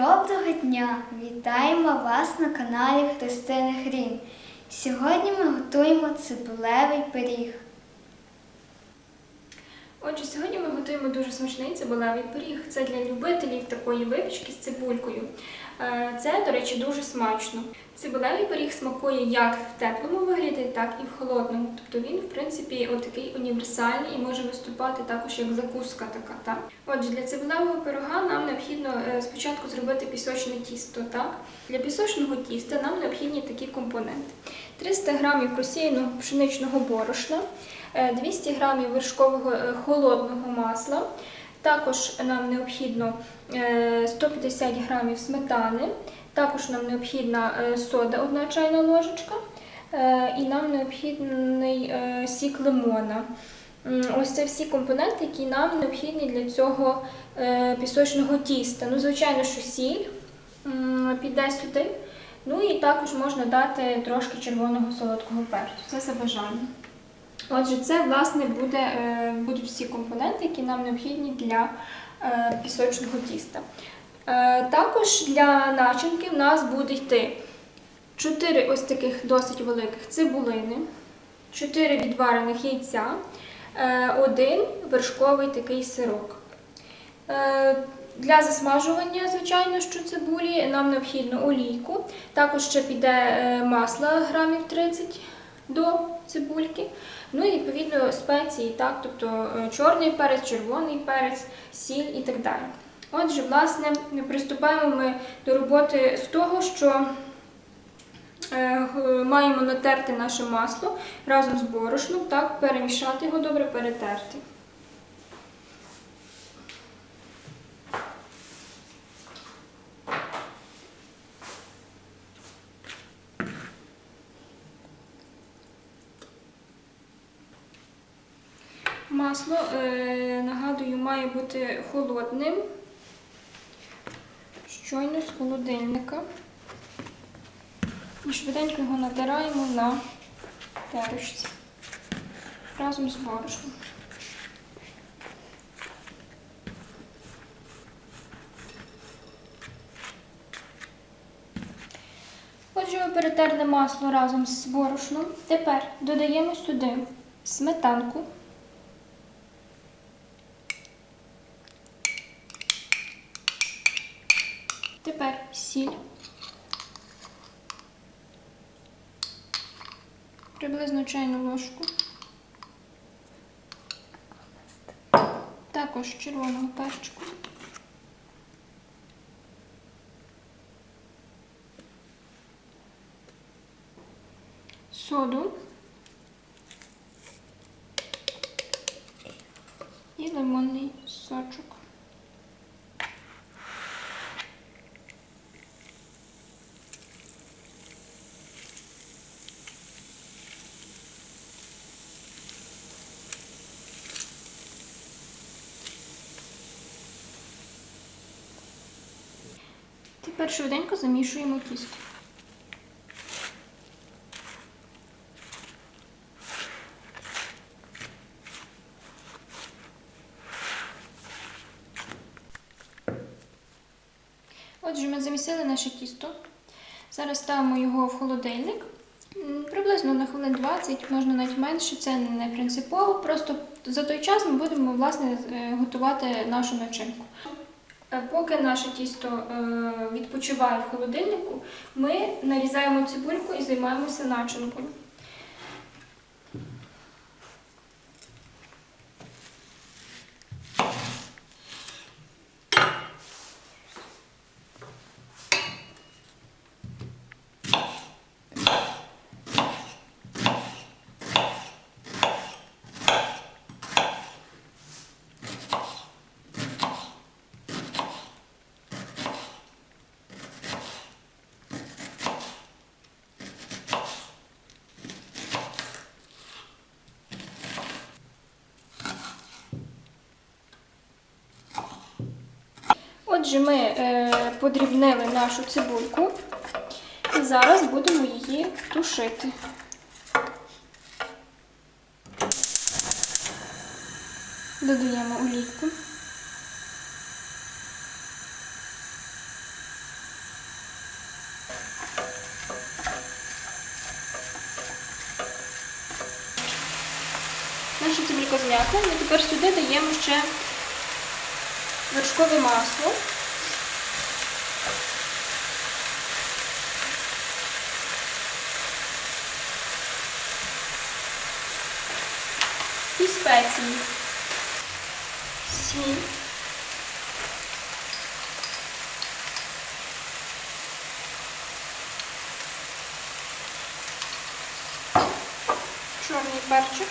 Доброго дня! Вітаємо вас на каналі Христини Хрін. Сьогодні ми готуємо цибулевий пиріг. Отже, сьогодні ми готуємо дуже смачний цибулевий пиріг. Це для любителів такої випічки з цибулькою. Е, Це, до речі, дуже смачно. Цибулевий пиріг смакує як в теплому вигляді, так і в холодному. Тобто він, в принципі, отакий універсальний і може виступати також як закуска така. Так? Отже, для цибулевого пирога нам необхідно е, спочатку зробити пісочне тісто. Так? Для пісочного тіста нам необхідні такі компоненти: 300 г просіяного пшеничного борошна. Е, 200 грамів вершкового е, холодного масла. Також нам необхідно е, 150 грамів сметани. Також нам необхідна е, сода, одна чайна ложечка. Е, І нам необхідний е, сік лимона. Ось це всі компоненти, які нам необхідні для цього е, пісочного тіста. Ну, звичайно, що сіль піде сюди. Ну і також можна дати трошки червоного солодкого перцю. Це за бажанням. Отже, це власне буде, е, будуть всі компоненти, які нам необхідні для е, пісочного тіста. Е, Також для начинки в нас буде йти 4 ось таких досить великих цибулини, 4 відварених яйця, один вершковий такий сирок. Для засмажування, звичайно, що цибулі нам необхідно олійку. Також ще піде масло грамів 30 до цибульки. Ну і відповідно спеції, так, тобто е, чорний перець, червоний перець, сіль і так далі. Отже, власне, приступаємо ми до роботи з того, що е, маємо натерти наше масло разом з борошном, так, перемішати його добре, перетерти. Масло, е, нагадую, має бути холодним. Щойно з холодильника. І швиденько його натираємо на терочці разом з борошном. Отже, ми перетерли масло разом з борошном. Тепер додаємо сюди сметанку. Тепер сіль. Приблизно чайну ложку. Також червоного перчику. Соду. І лимонний сочок. Тепер швиденько замішуємо тісто. Отже, ми замісили наше тісто. Зараз ставимо його в холодильник. Приблизно на хвилин 20, можна навіть менше, це не принципово. Просто за той час ми будемо власне е, готувати нашу начинку. Е, Поки наше тісто е, відпочиває в холодильнику, ми нарізаємо цибульку і займаємося начинкою. Отже, ми е, подрібнили нашу цибульку і зараз будемо її тушити. Додаємо олійку. Наша цибулька зм'ята, ми тепер сюди даємо ще вершкове масло. І спеції. Сіль. Чорний перчик.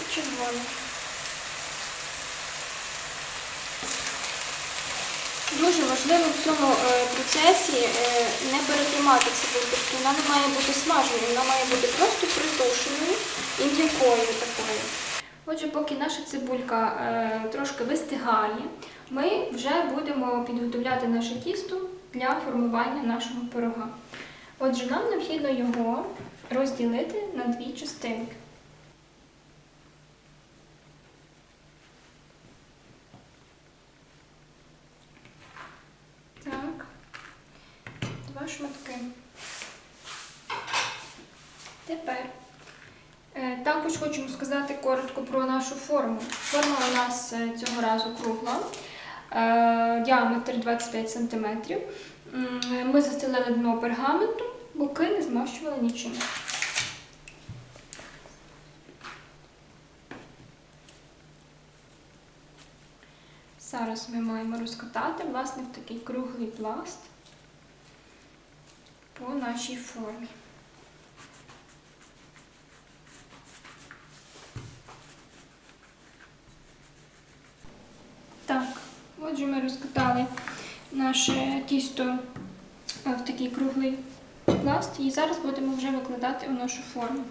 І червоний. Дуже важливо в цьому е, процесі е, не перетримати цибульку, вона не має бути смаженою, вона має бути просто притушеною і м'якою такою. Отже, поки наша цибулька е, трошки вистигає, ми вже будемо підготовляти наше тісто для формування нашого пирога. Отже, нам необхідно його розділити на дві частинки. Так, два шматки. Тепер е, також хочемо сказати коротко про нашу форму. Форма у нас е, цього разу кругла, е, діаметр 25 см. Ми застелили дно пергаментом, боки не змащували нічим. Зараз ми маємо розкатати власне в такий круглий пласт по нашій формі. Так, отже, ми розкатали наше тісто е, в такий круглий пласт і зараз будемо вже викладати у нашу форму.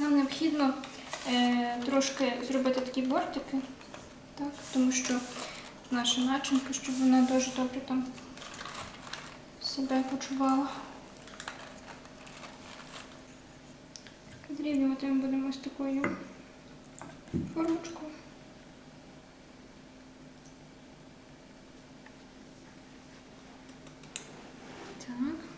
Нам необхідно е, трошки зробити такі бортики, так, тому що наша начинка, щоб вона дуже добре там себе почувала. Зрівнювати ми будемо ось такою формочкою. Так.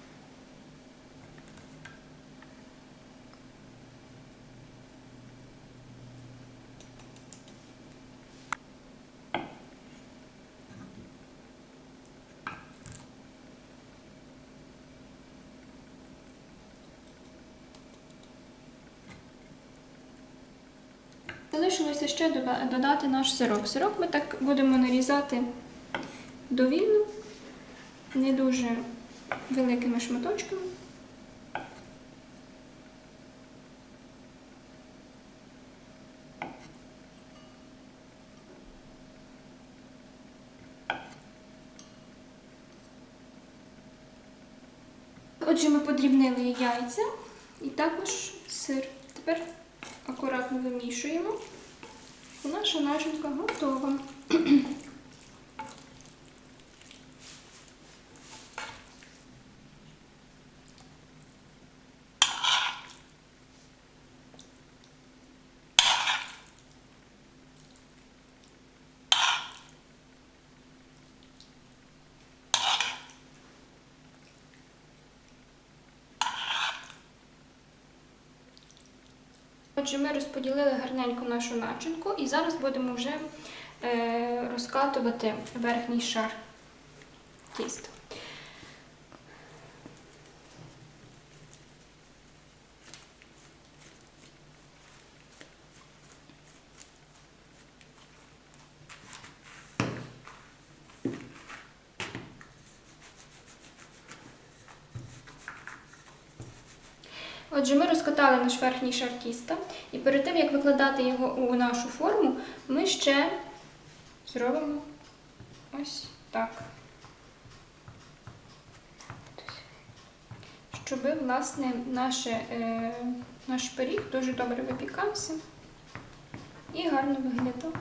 Залишилося ще додати наш сирок. Сирок ми так будемо нарізати довільно, не дуже великими шматочками. Отже, ми подрібнили яйця і також сир. Тепер акуратно вимішуємо. Наша начинка готова. Отже, ми розподілили гарненько нашу начинку і зараз будемо вже е, розкатувати верхній шар тіста. Отже, ми розкатали наш верхній шар тіста, і перед тим, як викладати його у нашу форму, ми ще зробимо ось так. Щоб, власне, наше, е, наш пиріг дуже добре випікався і гарно виглядав.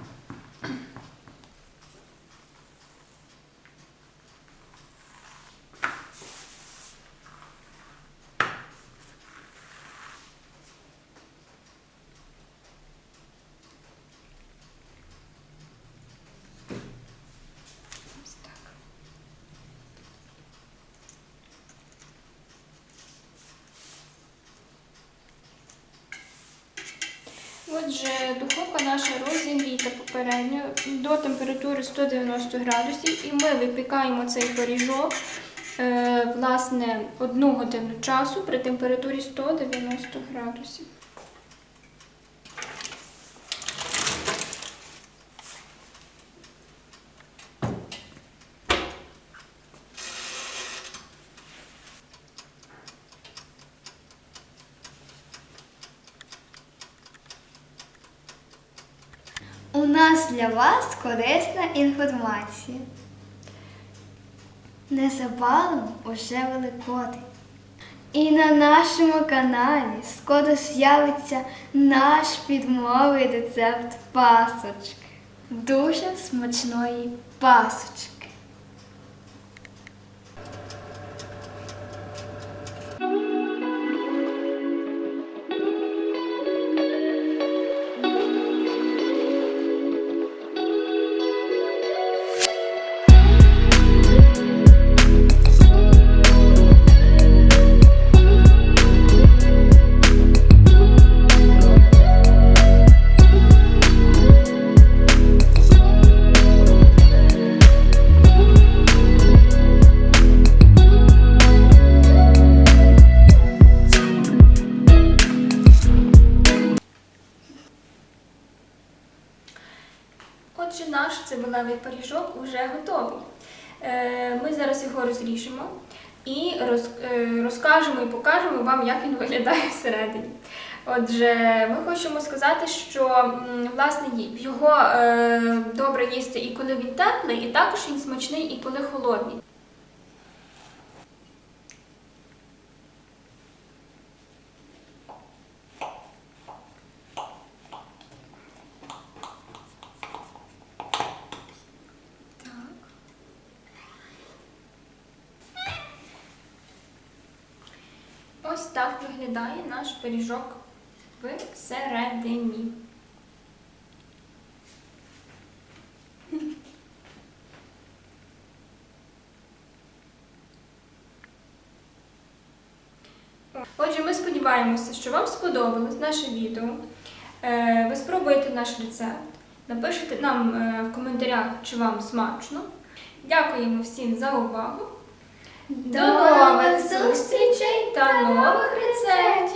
Отже, духовка наша розігріта попередньо до температури 190 градусів, і ми випікаємо цей пиріжок е, власне одну годину часу при температурі 190 градусів. У нас для вас корисна інформація. Незабаром уже Великодень. І на нашому каналі скоро з'явиться наш підмовий рецепт пасочки. Дуже смачної пасочки. Отже, наш цибулевий пиріжок вже готовий. Е, Ми зараз його розріжемо і е, розкажемо і покажемо вам, як він виглядає всередині. Отже, ми хочемо сказати, що власне його е, добре їсти і коли він теплий, і також він смачний, і коли холодний. Ось так виглядає наш пиріжок всередині. Отже, ми сподіваємося, що вам сподобалось наше відео. Е, Ви спробуєте наш рецепт, напишіть нам е, в коментарях, чи вам смачно. Дякуємо всім за увагу. До нових зустрічей та нових рецептів!